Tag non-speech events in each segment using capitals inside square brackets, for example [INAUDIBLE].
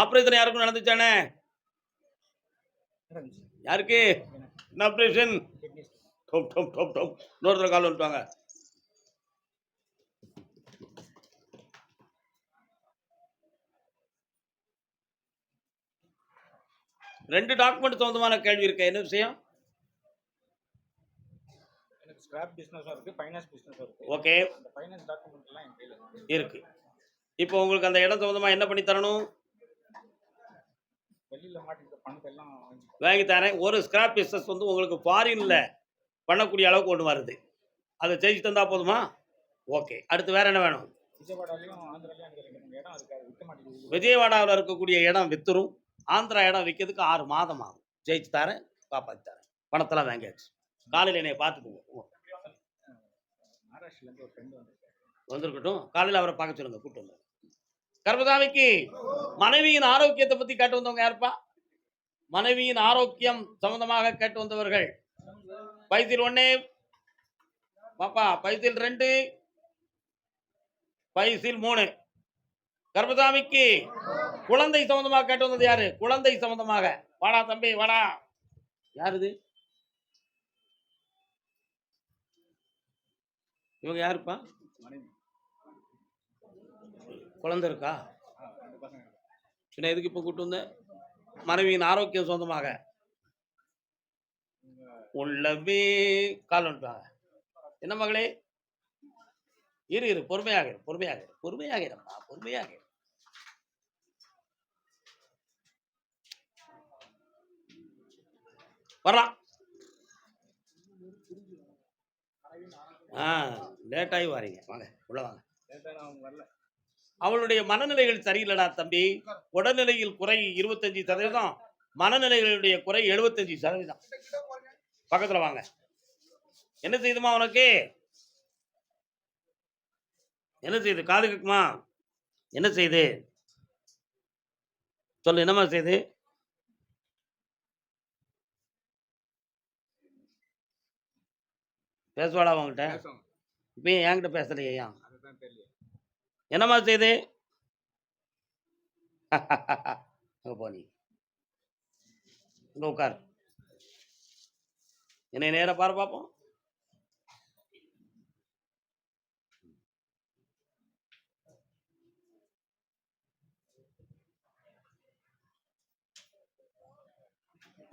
Operation யாருக்கும் நடந்துச்சானே? யாருக்கு? என்ன operation dope dope dope dope இன்னொருத்தர கால் வந்துட்டாங்க. ரெண்டு டாக்குமெண்ட் சொந்தமான கேள்வி இருக்கு? என்ன விஷயம்? எனக்கு ஸ்கிராப் பிசினஸும் இருக்கு ஃபைனான்ஸ் பிசினஸும் இருக்கு. ஓகே. ஃபைனான்ஸ் டாக்குமெண்ட் எல்லாம் என் கையில இருக்கு. இப்போ உங்களுக்கு அந்த இடம் சம்பந்தமா என்ன பண்ணி தரணும்? வாங்கி தரேன். ஒரு ஸ்கிராப் பிஸ்னஸ் வந்து உங்களுக்கு ஃபாரின்ல பண்ணக்கூடிய அளவுக்கு ஒன்று வருது. அதை செஞ்சு தந்தா போதுமா? ஓகே அடுத்து வேற என்ன வேணும்? விஜயவாடாவில் இருக்கக்கூடிய இடம் வித்துரும். ஆந்திரா இடம் விற்கிறதுக்கு ஆறு மாதம் ஆகும். ஜெயிச்சு தரேன் காப்பாற்றி தரேன். பணத்தெல்லாம் வாங்கியாச்சு. காலையில் என்னை பார்த்துக்குங்க. வந்திருக்கட்டும். காலையில் அவரை பார்க்க சொல்லுங்க கூட்டு வந்து கர்மதாமிக்கு மனைவியின் ஆரோக்கியத்தை பத்தி கேட்டு வந்தவங்க யாருப்பா? மனைவியின் ஆரோக்கியம் சம்பந்தமாக கேட்டு வந்தவர்கள். பைத்தில் ஒண்ணு. பாப்பா பைத்தில் ரெண்டு. பைசில் மூணு. கர்மதாமிக்கு குழந்தை சம்பந்தமாக கேட்டு வந்தது யாரு? குழந்தை சம்பந்தமாக. வாடா தம்பி வாடா. யார் இது இவங்க யாருப்பா? குழந்தை இருக்கா? பின்ன எதுக்கு இப்போ கூட்டு வந்த? மனைவியின் ஆரோக்கியம் சொந்தமாக. உள்ளவே கால் வந்துட்டாங்க என்ன மகளே? இரு இரு பொறுமையாக இரு பொறுமையாக இரு பொறுமையாக இருப்பா பொறுமையாக இரு. வரலாம். ஆ லேட்டாகி வாரீங்க. வாங்க உள்ள வாங்க. அவளுடைய மனநிலைகள் சரியில்லடா தம்பி. உடல்நிலையில் குறை இருபத்தஞ்சு சதவீதம் மனநிலைகளுடைய குறை எழுபத்தஞ்சு சதவீதம். பக்கத்துல வாங்க. என்ன செய்யுதுமா உனக்கு? என்ன செய்யுது? காது கேக்குமா? என்ன செய்யுது? சொல்லு என்னம்மா செய்யுது? பேசுவாடா உங்ககிட்ட இப்போ என்கிட்ட பேசலையா என்னம்மா செய்து? அங்க போ நீ. இங்க உட்கார். என்னை நேரா பாரு பார்ப்போம்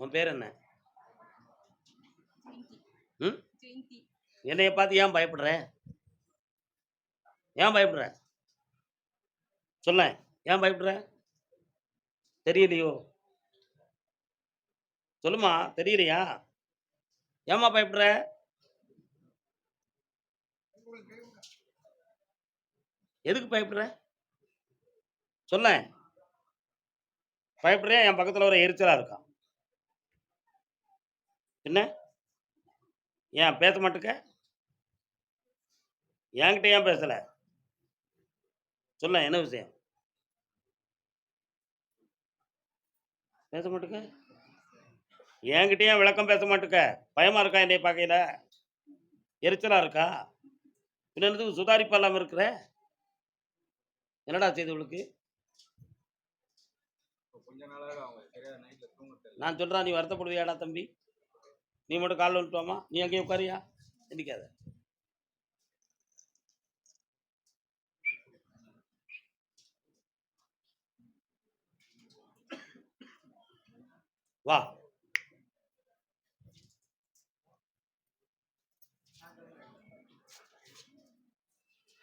உன் பேர் என்ன? என்னைய பார்த்து ஏன் பயப்படுற? ஏன் பயப்படுற? சொல்ல ஏன் பயப்படுற? தெரியலையோ? சொல்லுமா தெரியலையா? ஏம்மா பயப்படுற? எதுக்கு பயப்படுற? சொல்ல பயப்படுறேன் என் பக்கத்துல ஒரு எரிச்சலா இருக்கான் என்ன? ஏன் பேச மாட்டுக்க? என்கிட்ட ஏன் பேசல? சொல்ல என்ன விஷயம்? பேச மாட்டுக்க? என்கிட்டயும் விளக்கம் பேச மாட்டுக்க? பயமா இருக்கா என்னை பார்க்கையில? எரிச்சலா இருக்கா? பின்ன சுதாரிப்பா இல்லாம இருக்கிற? என்னடா செய்து இவளுக்கு நான் சொல்றேன் நீ வருத்தப்படுவியாடா தம்பி? நீ மட்டும் காலில் விட்டுவாமா நீ அங்கேயும் உட்காரியா? எந்திக்காத. வா.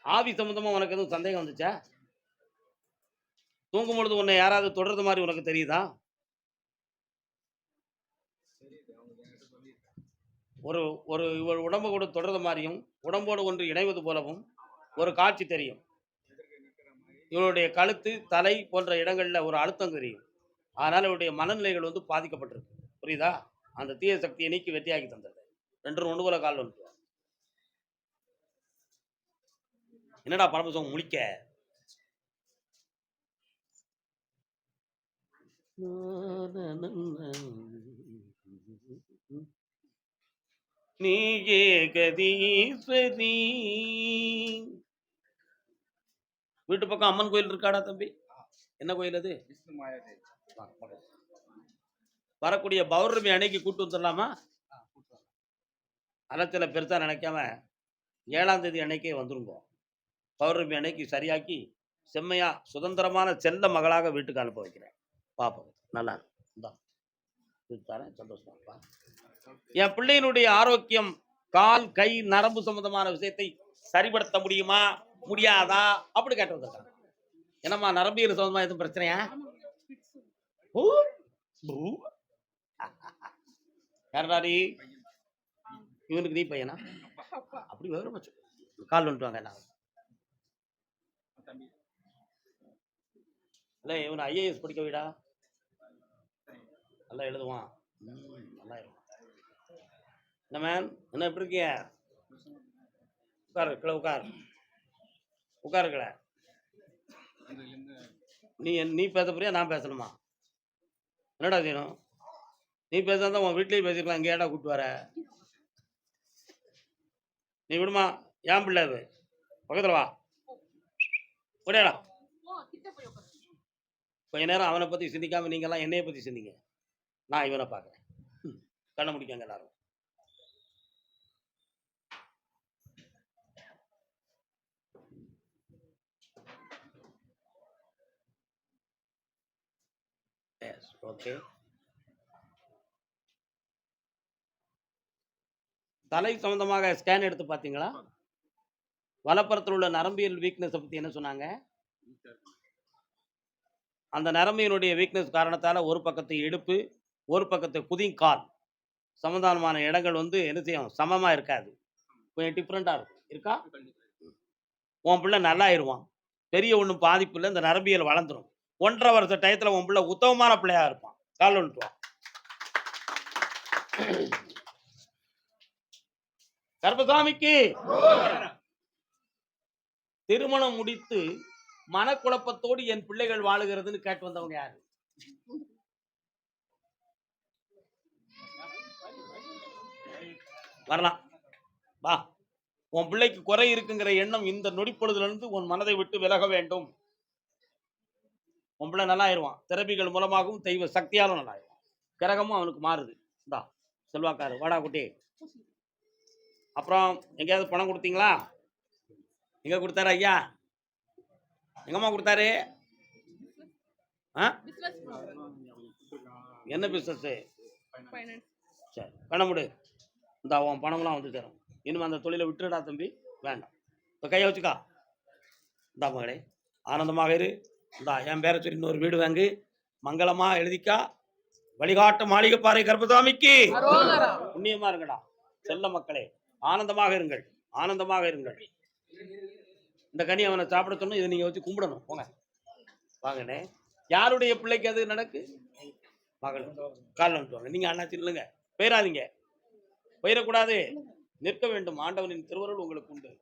ஆவி சம்பந்தமா உனக்கு எதுவும் சந்தேகம் வந்துச்சா? தூங்கும் பொழுது உன்னை யாராவது தொடர்றது மாதிரி உனக்கு தெரியுதா? ஒரு ஒரு இவள் உடம்பு கூட தொடர்றது மாதிரியும் உடம்போடு ஒன்று இணைவது போலவும் ஒரு காட்சி தெரியும். இவளுடைய கழுத்து தலை போன்ற இடங்களில் ஒரு அழுத்தம் தெரியும். அதனால இவருடைய மனநிலைகள் வந்து பாதிக்கப்பட்டிருக்கு. புரியுதா? அந்த தீய சக்தியை நீக்கி வெற்றியாக்கி தந்தது. ரெண்டு ஒன்று போல கால் வந்து என்னடா பரமசம் முழிக்க? நீயே கதீஸ்வரி வீட்டு பக்கம் அம்மன் கோயில் இருக்காடா தம்பி? என்ன கோயில் அது? விஷ்ணு மாயாதேவி வரக்கூடிய பௌர்ணமி அன்னைக்கு கூட்டு வந்துடலாமா? அறத்தில் பெருசாக நினைக்காம ஏழாம் தேதி அன்னைக்கே வந்துருங்க. பௌர்ணமி அன்னைக்கு சரியாக்கி செம்மையா சுதந்திரமான செல்ல மகளாக வீட்டுக்கு அனுப்ப வைக்கிறேன். பாப்போம். நல்லா இந்தா. என் பிள்ளையினுடைய ஆரோக்கியம் கால் கை நரம்பு சம்பந்தமான விஷயத்தை சரிப்படுத்த முடியுமா? முடியாதா? அப்படி கேட்டு வந்திருக்காங்க என்னம்மா நரம்பியல் சம்பந்தமா எதுவும் பிரச்சனையா? யாரடாடி இவனுக்கு நீ பையனா அப்படி விவரமா கால் வந்துட்டு வாங்க எல்லாம் இல்லை இவனை ஐஏஎஸ் படிக்க விடா நல்லா எழுதுவான் நல்லா எழுதுவான் என்ன மேன் என்ன எப்படி இருக்கிய உட்காரு கிளை உட்கார் உட்காருக்கல நீ நீ பேச போறியா நான் பேசணுமா என்னடா செய்யணும்? நீ பேசாத உன் வீட்லேயும் பேசிக்கலாம் இங்கே ஏடா கூப்பிட்டு வர? நீ விடுமா? ஏன் பிள்ளை அது? பக்கத்தில் வா. விடையாடா கொஞ்ச நேரம் அவனை பற்றி சிந்திக்காம நீங்கெல்லாம் என்னைய பற்றி சிந்திங்க. நான் இவனை பார்க்குறேன். கண்ணை முடிக்காங்க எல்லாரும் எஸ் ஓகே. தலை சம்பந்தமாக ஸ்கேன் எடுத்து பார்த்தீங்களா? வலப்புறத்தில் உள்ள நரம்பியல் வீக்னஸை பற்றி என்ன சொன்னாங்க? அந்த நரம்பியினுடைய வீக்னஸ் காரணத்தால் ஒரு பக்கத்து இடுப்பு ஒரு பக்கத்து குதிங்கால் சமதானமான இடங்கள் வந்து என்ன செய்யும்? சமமாக இருக்காது. கொஞ்சம் டிஃப்ரெண்ட்டாக இருக்கும். இருக்கா? உன் பிள்ளை நல்லாயிருவான். பெரிய ஒன்றும் பாதிப்பு இல்லை. இந்த நரம்பியல் வளர்ந்துரும். ஒன்றரை வருஷ டயத்தில் உன் பிள்ளை உத்தமமான பிள்ளையா இருப்பான். கால் வந்துட்டு கர்பசாமிக்கு திருமணம் முடித்து மனக்குழப்பத்தோடு என் பிள்ளைகள் வாழுகிறதுன்னு கேட்டு வந்தவங்க யாரு? வரலாம். வா. உன் பிள்ளைக்கு குறை இருக்குங்கிற எண்ணம் இந்த நொடிப்பொழுதுல இருந்து உன் மனதை விட்டு விலக வேண்டும். உன் பிள்ளை நல்லாயிருவான். திறப்பிகள் மூலமாகவும் தெய்வ சக்தியாலும் நல்லா ஆயிடுவான் கிரகமும் அவனுக்கு மாறுது. இந்தா செல்வாக்காரு வாடா குட்டி. அப்புறம் எங்கேயாவது பணம் கொடுத்தீங்களா? எங்கே கொடுத்தாரு ஐயா? எங்கம்மா கொடுத்தாரு? ஆ? என்ன பிஸ்னஸ்ஸு சரி பணம் கொடு இந்த உன் பணம்லாம் வந்து தரும். இனிமே அந்த தொழிலை விட்டுடா தம்பி. வேண்டாம். இப்போ கையை வச்சுக்கா. இந்தா மகளே ஆனந்தமாக இரு. இந்தா என் பேரை சொல்லி இன்னொரு வீடு வாங்கு. மங்களமாக எழுதிக்கா. வழிகாட்டு மாளிகைப்பாறை கர்ப்பசாமிக்கு. புண்ணியமா இருங்கடா. செல்ல மக்களே ஆனந்தமாக இருங்கள். ஆனந்தமாக இருங்கள். இந்த கனி அவனை சாப்பிட சொன்னும் இதை நீங்க வச்சு கும்பிடணும். போங்க. வாங்கண்ணே. யாருடைய பிள்ளைக்கு அது நடக்கு? மகள். கால் வந்துவாங்க நீங்க அண்ணாச்சி இல்லைங்க போயிடாதீங்க போயிடக்கூடாது. நிற்க வேண்டும். ஆண்டவனின் திருவருள் உங்களுக்கு உண்டு.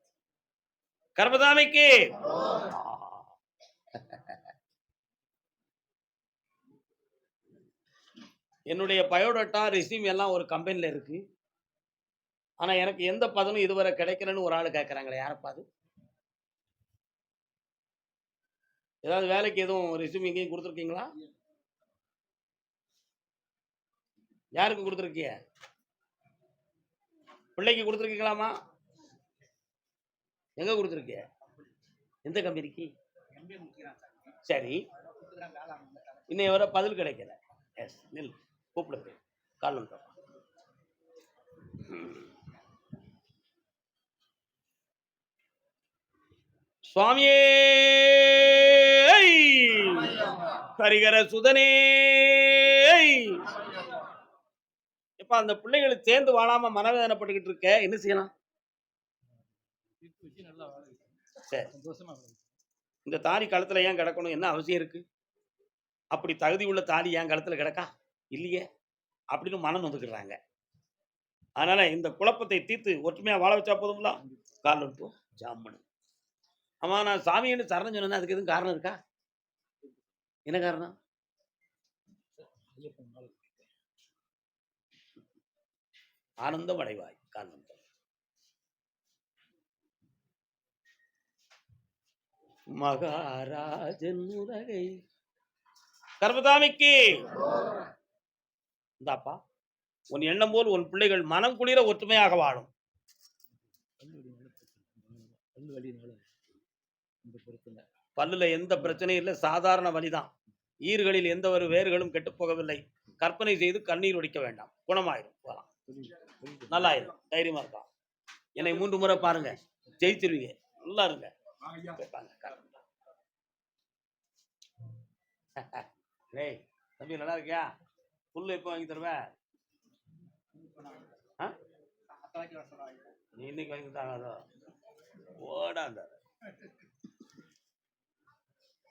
கர்மதாமைக்கு என்னுடைய பயோடேட்டா ரெசியூம் எல்லாம் ஒரு கம்பெனில இருக்கு. ஆனா எனக்கு எந்த பதனும் இதுவரை கிடைக்கலன்னு ஒரு ஆள் கேட்கறாங்களே யாரப்பா அது ஏதாவது வேலைக்கு எதுவும் ரெசியூம் எங்கேயும் கொடுத்துருக்கீங்களா? யாருக்கு கொடுத்துருக்கிய? பிள்ளைக்கு கொடுத்துருக்கீங்களாமா? எங்க கொடுத்துருக்கிய? எந்த கம்பெனிக்கு? சரி. இன்னைய வர பதில் கிடைக்கல. எஸ் நில் கூப்பிடுங்க. கால் நம்பர் சுவாமியே ஹரிகர சுதனே இப்ப அந்த பிள்ளைகளை சேர்ந்து வாழாம மனவேதனைப்பட்டுக்கிட்டு இருக்க என்ன செய்யலாம்? இந்த தாலி களத்துல ஏன் கிடக்கணும்? என்ன அவசியம் இருக்கு? அப்படி தகுதி உள்ள தாலி ஏன் களத்துல கிடக்கா? இல்லையே? அப்படின்னு மனம் வந்துக்கிறாங்க அதனால இந்த குழப்பத்தை தீர்த்து ஒற்றுமையா வாழ வச்சா போதும்ல கால் விட்டு ஜாமனு. ஆமா நான் சாமின்னு சரணம் சொன்னேன் அதுக்கு எதுவும் காரணம் இருக்கா? என்ன காரணம். ஆனந்தம் அடைவாய் காரணம் மகாராஜன் உலகை கர்மசாமிக்கு! இந்தாப்பா உன் எண்ணம் போல் உன் பிள்ளைகள் மனம் குளிர ஒற்றுமையாக வாழும். பல்லுல எந்த பிரச்சனையும் இல்லை. சாதாரண வலிதான் ஈர்களில் எந்த ஒரு வேர்களும் கெட்டுப் போகவில்லை. கற்பனை செய்து கண்ணீர் ஒடிக்க வேண்டாம். குணமாயிரும். போலாம். நல்லாயிரும். தைரியமா இருக்கலாம் என்னை மூன்று முறை பாருங்க. ஜெயிச்சிருவீங்க. நல்லா இருங்க. [LAUGHS] தம்பி நல்லா இருக்கியா? புல்லு எப்போ வாங்கி தருவேன் ஆ? நீ இன்னைக்கு வாங்கி தாங்க ஓடாந்த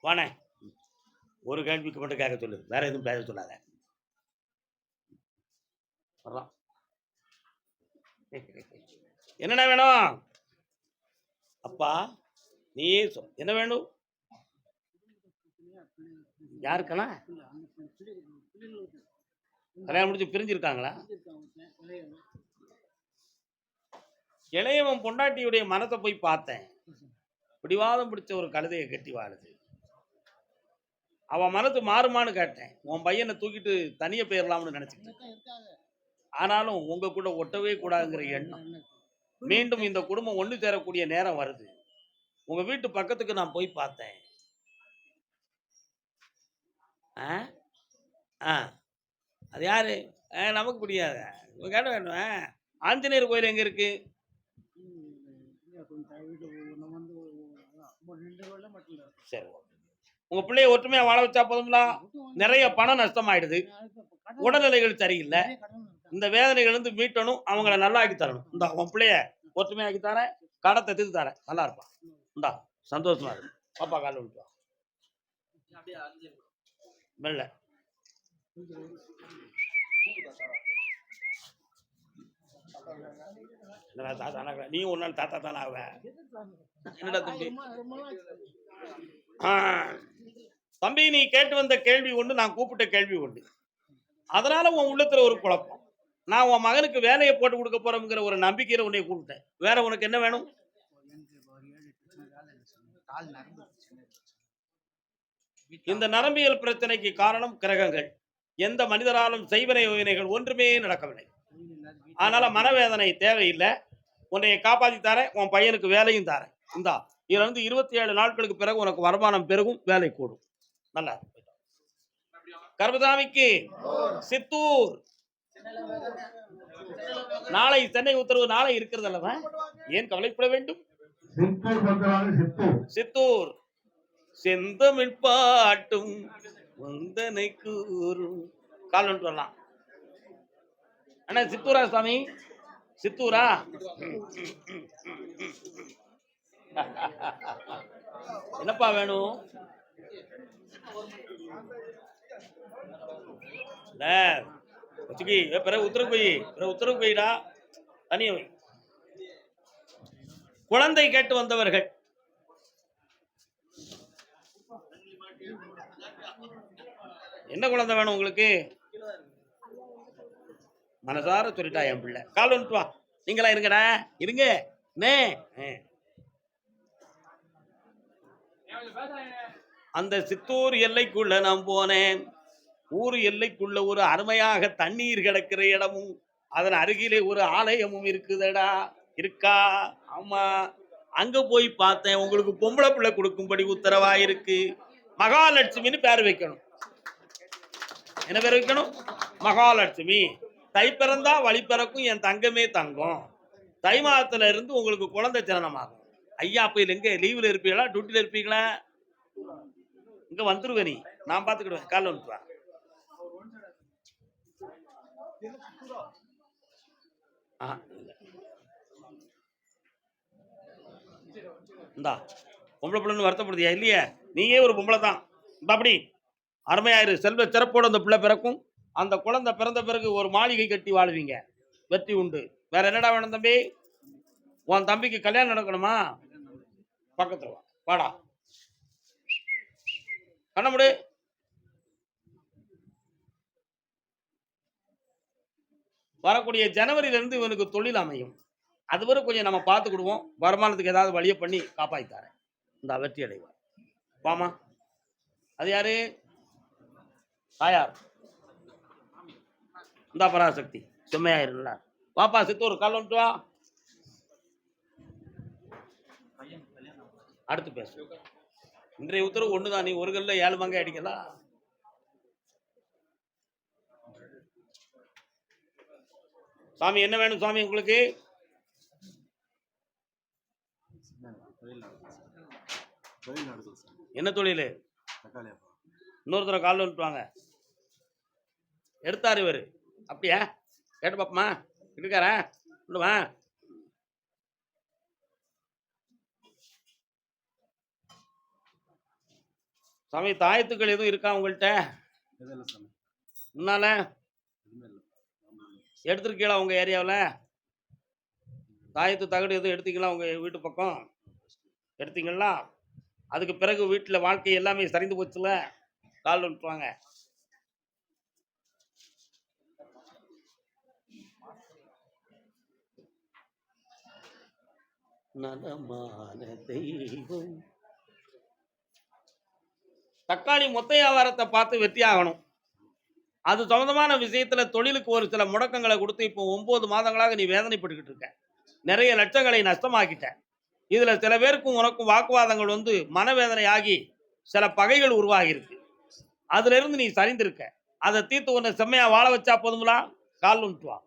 வாணே. ஒரு கேள்விக்கு மட்டும் கேட்க சொல்லு. வேற எதுவும் பேச சொல்லாத. வர்றான் என்னண்ணா வேணும்? அப்பா நீ சொல் என்ன வேணும்? யாருக்கெல்லாம் கல்யாணம் முடிச்சு பிரிஞ்சிருக்காங்களா? இளையவன் பொண்டாட்டியுடைய மனத்தை போய் பார்த்தேன். பிடிவாதம் பிடிச்ச ஒரு கழுதையை கட்டி வாழுது. அவன் மனத்து மாறுமான்னு கேட்டேன். உன் பையனை தூக்கிட்டு தனிய போயிடலாம்னு நினைச்சுக்கிட்டேன். ஆனாலும் உங்க கூட ஒட்டவே கூடாதுங்கிற எண்ணம். மீண்டும் இந்த குடும்பம் ஒன்று சேரக்கூடிய நேரம் வருது. உங்க வீட்டு பக்கத்துக்கு நான் போய் பார்த்தேன். ஆ? ஆ. அது யாரு? ஆ, நமக்கு பிடிக்காது உங்க கேட்ட வேணும்? ஆஞ்சநேயர் கோயில் எங்கே இருக்கு? சரி ஓகே. உங்க பிள்ளைய ஒற்றுமையா வாழ வச்சா போதும்லா? நிறைய பணம் நஷ்டமாயிடுது. உடல்நிலைகள் சரியில்லை. இந்த வேதனைகள் இருந்து மீட்டணும் அவங்கள நல்லா ஆக்கி தரணும். இந்த உன் பிள்ளைய ஒற்றுமையாக்கி தரேன் கடத்தை தீர்த்து தரேன் நல்லா இருப்பான் இந்தா சந்தோஷமா இருக்கு பாப்பா கால விட்டுவா மெல்ல. என்னடா தாத்தா? நீ ஒரு நாள் தாத்தா தானே ஆவ? என்னடா தம்பி. தம்பி நீ கேட்டு வந்த கேள்வி ஒன்று நான் கூப்பிட்ட கேள்வி ஒன்று அதனால உன் உள்ளத்துல ஒரு குழப்பம். நான் உன் மகனுக்கு வேலையை போட்டு கொடுக்க போறோம்ங்கிற ஒரு நம்பிக்கையில உன்னை கூப்பிட்டேன். வேற உனக்கு என்ன வேணும்? இந்த நரம்பியல் பிரச்சனைக்கு காரணம் கிரகங்கள். எந்த மனிதராலும் செய்வனை வினைகள் ஒன்றுமே நடக்கவில்லை. அதனால மனவேதனை தேவையில்லை. உன்னை காப்பாத்தி தரேன் உன் பையனுக்கு வேலையும் தரேன். இந்தா இதுல இருந்து இருபத்தி ஏழு நாட்களுக்கு பிறகு உனக்கு வருமானம் பெருகும் வேலை கூடும். நல்லா இருக்கு. கர்மசாமிக்கு சித்தூர். நாளை சென்னை உத்தரவு நாளை இருக்கிறது அல்லவா ஏன் கவலைப்பட வேண்டும்? சித்தூர் செந்தமிழ் பாட்டும் வந்தனை கூறும். கால் வரலாம். அண்ணா சித்தூரா சாமி? சித்தூரா? என்னப்பா வேணும்? இல்ல. வச்சுக்கி ஏ, பிறகு உத்தரவு போய். பிறகு உத்தரவு போயிடா. தனியா குழந்தை கேட்டு வந்தவர்கள். என்ன குழந்தை வேணும் உங்களுக்கு? மனசார சொல்லிட்டா என் பிள்ளை. கால் வந்துட்டு வா. நீங்களா இருங்கடா. இருங்க. நே அந்த சித்தூர் எல்லைக்குள்ள நான் போனேன். ஊர் எல்லைக்குள்ள ஒரு அருமையாக தண்ணீர் கிடக்கிற இடமும் அதன் அருகிலே ஒரு ஆலயமும் இருக்குதடா. இருக்கா? ஆமா. அங்க போய் பார்த்தேன். உங்களுக்கு பொம்பளை பிள்ளை கொடுக்கும்படி உத்தரவா இருக்கு மகாலட்சுமின்னு பேர் வைக்கணும். என்ன பேர் வைக்கணும்? மகாலட்சுமி. தை பிறந்தா வழி பிறக்கும் என் தங்கமே தங்கம். தை மாதத்துல இருந்து உங்களுக்கு குழந்தை ஜனனமாகும். ஐயா போய் எங்க? லீவ்ல இருப்பீங்களா? டியூட்டில இருப்பீங்களா? இங்க வந்துருவ நீ. நான் பாத்துக்கிடுவேன். காலைல வந்துட்டு ஆ, இந்தா பொம்பளை பிள்ளைன்னு வருத்தப்படுதியா? இல்லையே. நீயே ஒரு பொம்பளை தான் இந்தா அப்படி. அருமையாயிரு. செல்வ சிறப்போடு அந்த பிள்ளை பிறக்கும். அந்த குழந்தை பிறந்த பிறகு ஒரு மாளிகை கட்டி வாழுவீங்க. வெற்றி உண்டு. வேற என்னடா வேணும் தம்பி? உன் தம்பிக்கு கல்யாணம் நடக்கணுமா? பக்கத்துல வா. வாடா. கண்ண முடி. வரக்கூடிய ஜனவரியில இருந்து இவனுக்கு தொழில் அமையும். அதுவரை கொஞ்சம் நம்ம பார்த்துக்கிடுவோம் வருமானத்துக்கு ஏதாவது வழியை பண்ணி காப்பாற்றி இந்த வெற்றி அடைவார் பாமா அது யாரு? தாயார். இந்த பராசக்தி. செம்மையாயிருங்களா வாப்பா சித்து ஒரு கால் வந்துட்டு வா. அடுத்து பேசு. இன்றைய உத்தரவு ஒண்ணுதான். நீ ஒரு கல்ல ஏழு மங்கை அடிக்கலாம் சாமி என்ன வேணும் சாமி உங்களுக்கு? என்ன தொழில்? இன்னொருத்தர கால் வந்துட்டுவாங்க எடுத்தாரு இவரு. அப்படியா? கேட்டு பாப்பமா. இருக்காரா? சொல்லுவா சாமி தாயத்துக்கள் எதுவும் இருக்கா உங்கள்கிட்ட முன்னால? எடுத்திருக்கீங்களா உங்க ஏரியாவில்? தாயத்து தகடு எதுவும் எடுத்தீங்களா உங்க வீட்டு பக்கம்? எடுத்தீங்களா? அதுக்கு பிறகு வீட்டில் வாழ்க்கை எல்லாமே சரிந்து போச்சுல? கால் விட்டுவாங்க நலமான தெய்வம். தக்காளி மொத்த வியாபாரத்தை பார்த்து வெற்றி ஆகணும் அது சம்மந்தமான விஷயத்துல தொழிலுக்கு ஒரு சில முடக்கங்களை கொடுத்து இப்போ ஒன்பது மாதங்களாக நீ வேதனைப்பட்டுக்கிட்டு இருக்க. நிறைய லட்சங்களை நஷ்டமாக்கிட்ட. இதுல சில பேருக்கும் உனக்கும் வாக்குவாதங்கள் வந்து மனவேதனை ஆகி சில பகைகள் உருவாகி இருக்கு அதுல இருந்து நீ சரிந்திருக்க. அதை தீர்த்து உன்னை செம்மையா வாழ வச்சா போதுங்களா கால் வந்துட்டு வா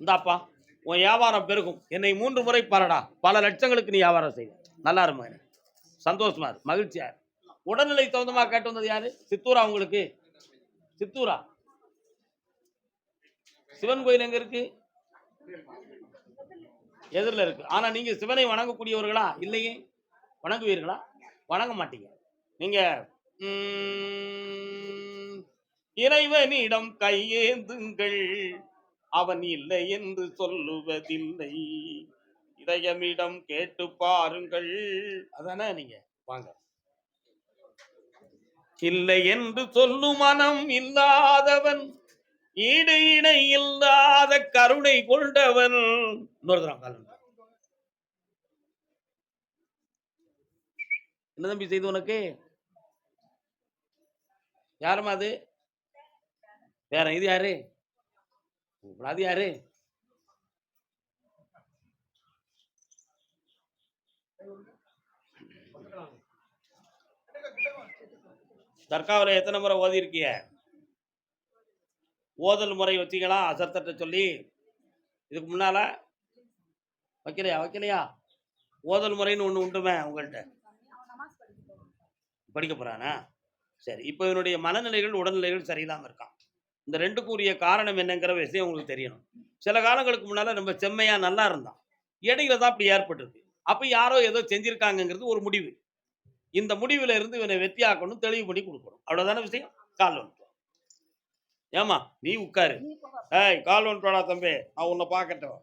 இந்தாப்பா உன் வியாபாரம் பெருகும். என்னை மூன்று முறை பாரடா. பல லட்சங்களுக்கு நீ வியாபாரம் செய்ய நல்லா இருமா சந்தோஷமா இரு. மகிழ்ச்சியா உடல்நிலை தகுந்தமாக கேட்டு வந்தது யாரு? சித்தூரா உங்களுக்கு? சித்தூரா? சிவன் கோயில் எங்க இருக்கு? எதிரில் இருக்கு. ஆனா நீங்க சிவனை வணங்கக்கூடியவர்களா? இல்லையே. வணங்குவீர்களா? வணங்க மாட்டீங்க. நீங்க இறைவனிடம் கையேந்துங்கள். அவன் இல்லை என்று சொல்லுவதில்லை. இதயமிடம் கேட்டு பாருங்கள். அதானே நீங்க? வாங்க. இல்லை என்று சொல்லும் மனம் இல்லாதவன் ஈடு இணை இல்லாத கருணை கொண்டவன். தரம் என்ன தம்பி செய்து உனக்கு? யாரும்மா அது? வேற இது யாரு? அது யாரு? தர்காவில் எத்தனை முறை ஓதி இருக்கிய ஓதல் முறை வச்சிங்களா? அசர்த்தட்ட சொல்லி. இதுக்கு முன்னால? வைக்கலையா? வைக்கலையா? ஓதல் முறைன்னு ஒன்று உண்டுமே உங்கள்கிட்ட படிக்க போறானா? சரி இப்போ இவனுடைய மனநிலைகள் உடல்நிலைகள் சரியில்லாமல் இருக்கான். இந்த ரெண்டுக்கும் உரிய காரணம் என்னங்கிற விஷயம் உங்களுக்கு தெரியணும். சில காலங்களுக்கு முன்னால நம்ம செம்மையா நல்லா இருந்தான். இடையில தான் அப்படி ஏற்பட்டிருக்கு. அப்போ யாரோ ஏதோ செஞ்சுருக்காங்கங்கிறது ஒரு முடிவு. இந்த முடிவுல இருந்து இவனை வெற்றியாக்கணும் தெளிவு பண்ணி கொடுக்கணும். அவ்வளோதான விஷயம்? கால் ஒன்று ஏமா நீ உட்காரு. ஏய் கால் ஒன்றுடா தம்பி நான் உன்னை பார்க்கட்டும்.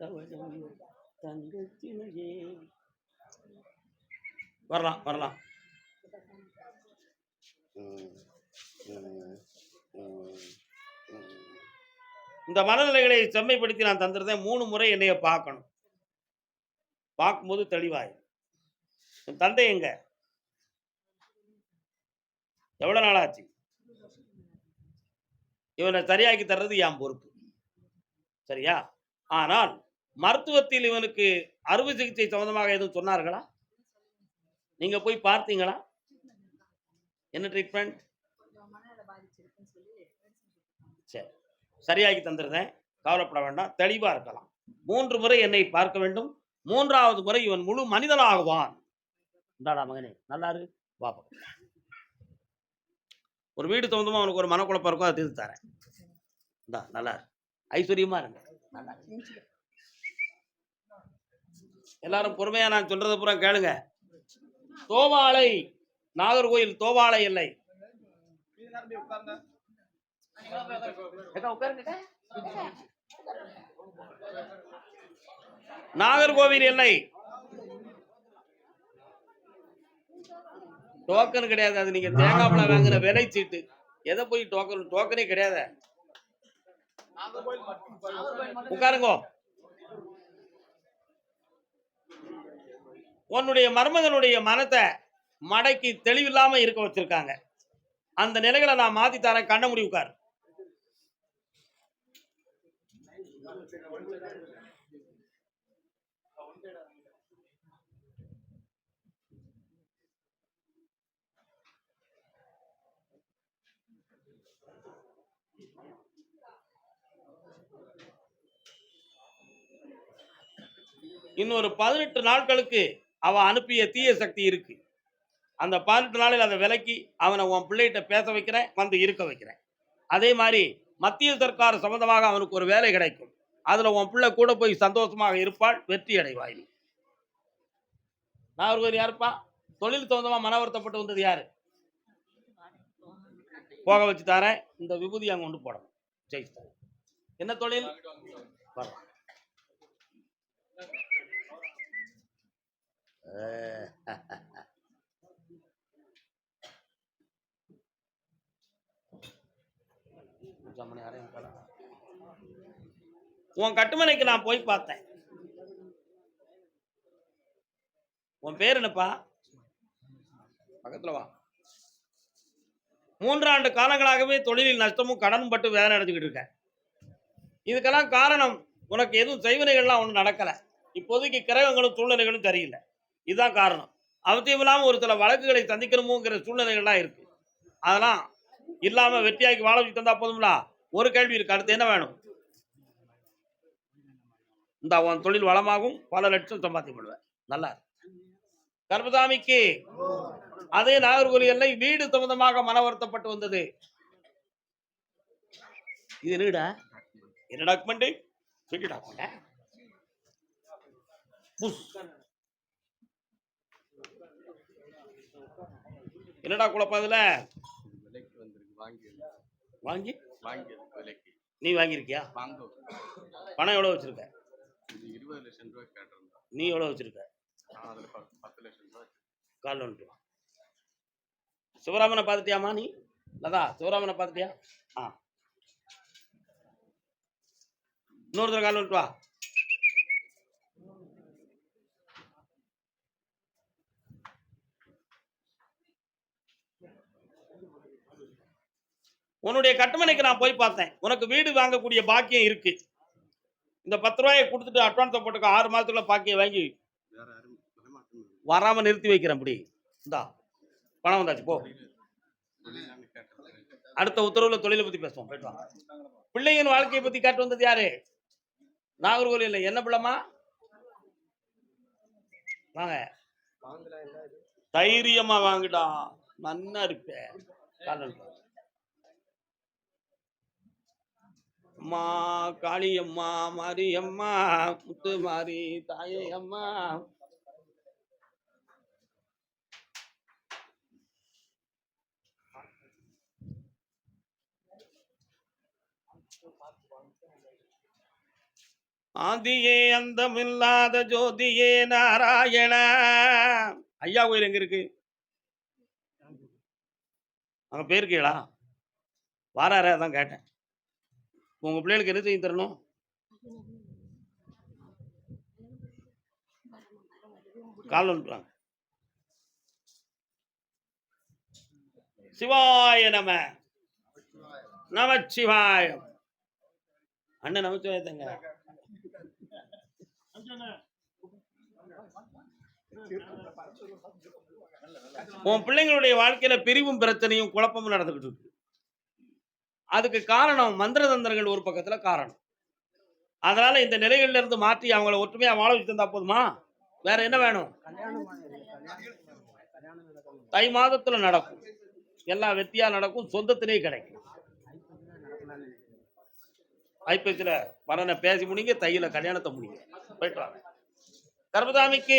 தவழும் தங்கத்தினையே வரலாம் வரலாம். இந்த மனநிலைகளை செம்மைப்படுத்தி நான் தந்திருந்தேன். மூணு முறை என்னைய பார்க்கணும். பார்க்கும்போது தெளிவாய் என் தந்தை எங்க? எவ்வளவு நாள் ஆச்சு இவனை சரியாக்கி தர்றது என் பொறுப்பு. சரியா? ஆனால் மருத்துவத்தில் இவனுக்கு அறுவை சிகிச்சை சம்பந்தமாக எதுவும் சொன்னார்களா? நீங்க போய் பார்த்தீங்களா? என்ன ட்ரீட்மெண்ட் சரி சரியாகி தந்துருந்தேன். கவலைப்பட வேண்டாம். தெளிவா இருக்கலாம். மூன்று முறை என்னை பார்க்க வேண்டும். மூன்றாவது முறை இவன் முழு மனிதனாகுவான். இந்தாடா மகனே நல்லா இரு. பாப்பா ஒரு வீடு சம்பந்தமா அவனுக்கு ஒரு மனக்குழப்பம் இருக்கும் அதை தீர்த்து தரேன். இந்தா நல்லா இரு. ஐஸ்வர்யமா இருங்க. நல்லா எல்லாரும் பொறுமையா நான் சொல்றதை பூரா கேளுங்க. தோவாளை நாகர்கோயில் தோவாளை இல்லை. நாகர்கோவில் எல்லை டோக்கன் கிடையாது. அது நீங்க தேங்காய் பழம் வாங்குற விலை சீட்டு எதை போய் டோக்கன் டோக்கனே கிடையாது. உட்காருங்க. உன்னுடைய மருமகனுடைய மனத்தை மடக்கி தெளிவில்லாம இருக்க வச்சிருக்காங்க. அந்த நிலைகளை நான் மாத்தி தரேன். கண்ண முடி உட்கார். இன்னொரு பதினெட்டு நாட்களுக்கு அவ அனுப்பிய தீய சக்தி இருக்கு. அந்த பதினெட்டு நாளில் அதை விலக்கி அவனை உன் பிள்ளைகிட்ட பேச வைக்கிறேன் வந்து இருக்க வைக்கிறேன். அதே மாதிரி மத்திய சர்க்கார் சம்பந்தமாக அவனுக்கு ஒரு வேலை கிடைக்கும். அதுல உன் பிள்ளை கூட போய் சந்தோஷமாக இருப்பாள் வெற்றி அடைவாய் நான் ஒருவர் யாருப்பா? தொழில் சம்பந்தமா மன வருத்தப்பட்டு வந்தது யாரு? போக வச்சு தரேன். இந்த விபூதி அங்கே கொண்டு போடணும். ஜெயிச்சு தரேன் என்ன தொழில்? வரலாம் உன் கட்டுமனைக்கு நான் போய் பார்த்தேன். உன் பேர் என்னப்பா? பக்கத்துல வா. மூன்றாண்டு காலங்களாகவே தொழிலில் நஷ்டமும் கடனும் பட்டு வேதனை அடைஞ்சுக்கிட்டு இருக்கேன். இதுக்கெல்லாம் காரணம் உனக்கு எதுவும் செய்வினைகள்லாம் ஒன்றும் நடக்கலை. இப்போதைக்கு கிரகங்களும் சூழ்நிலைகளும் சரியில்லை. இதுதான் காரணம். அவசியம் இல்லாமல் ஒரு சில வழக்குகளை சந்திக்கணுமோங்கிற சூழ்நிலைகள்லாம் இருக்கு. அதெல்லாம் இல்லாமல் வெற்றியாக்கி வாழ வச்சு தந்தா போதும்லா? ஒரு கேள்வி இருக்கு. அடுத்து என்ன வேணும்? இந்த தொழில் வளமாகும். பல லட்சம் சம்பாதிக்கப்படுவேன் நல்லா இருக்கு. கர்மசாமிக்கு அதே நாகர்கோவில் எல்லை வீடு சம்பந்தமாக மன வருத்தப்பட்டு வந்தது. இது என்னடா? என்ன டாக்குமெண்ட் வீட்டு டாக்குமெண்ட் என்னடா குழப்பம் வந்திருக்கு வாங்கி வாங்கி? வாங்கி விலைக்கு. நீ வாங்கியிருக்கியா? வாங்க. பணம் எவ்வளவு வச்சிருக்க? இருபது லட்சம் கேட்டிருந்தோம் நீ எவ்வளவு வச்சிருக்க? கால் வா சிவராமனை பார்த்துட்டியாமா நீ? லதா சிவராமனை பார்த்துட்டியா? ஆ. இன்னொருத்தர் கால் வந்துட்டு வா உன்னுடைய கட்டுமனைக்கு நான் போய் பார்த்தேன். உனக்கு வீடு வாங்கக்கூடிய பாக்கியம் இருக்கு. இந்த பத்து ரூபாயை கொடுத்துட்டு அட்வான்ஸை போட்டுக்க. ஆறு மாசத்துக்குள்ள பாக்கியம் வாங்கி வராம நிறுத்தி வைக்கிறேன் அப்படி இந்தா பணம் வந்தாச்சு போ. அடுத்த உத்தரவுல தொழிலை பத்தி பேசுவோம். போயிட்டு வாங்க. பிள்ளைங்க வாழ்க்கையை பத்தி காட்டு வந்தது யாரு? நாகர்கோவில் என்ன பிள்ளைமா வாங்க. தைரியமா வாங்குடா. நன்னா இருப்ப கால் நட்டு வா. அம்மா காளியம்மா மாரியம்மா முத்து மாரி தாயே அம்மா ஆதியே அந்தமில்லாத ஜோதியே நாராயண. ஐயா கோயில் எங்க இருக்கு? அங்க போயிருக்கீங்களா வாராரே அதான் கேட்டேன். உங்க பிள்ளைகளுக்கு என்ன செய்ய தரணும்? கால் அனுப்புறாங்க. சிவாய நம. நமச்சிவாயம் அண்ணன் நமச்சிவாயத்தங்க. உன் பிள்ளைங்களுடைய வாழ்க்கையில பிரிவும் பிரச்சனையும் குழப்பமும் நடந்துகிட்டு இருக்கு. அதுக்கு காரணம் மந்திர தந்திரங்கள் ஒரு பக்கத்துல காரணம். அதனால இந்த நிலைகள்ல இருந்து மாற்றி அவங்கள ஒற்றுமையா வாழ வச்சு தந்தா போதுமா? வேற என்ன வேணும்? தை மாதத்துல நடக்கும். எல்லா வெத்தியா நடக்கும் சொந்தத்திலே கிடைக்கும். ஐப்பசியில மரண பேசி முடிங்க தையில கல்யாணத்தை முடிங்க. போயிட்டு வாங்க. கர்மதாமிக்கு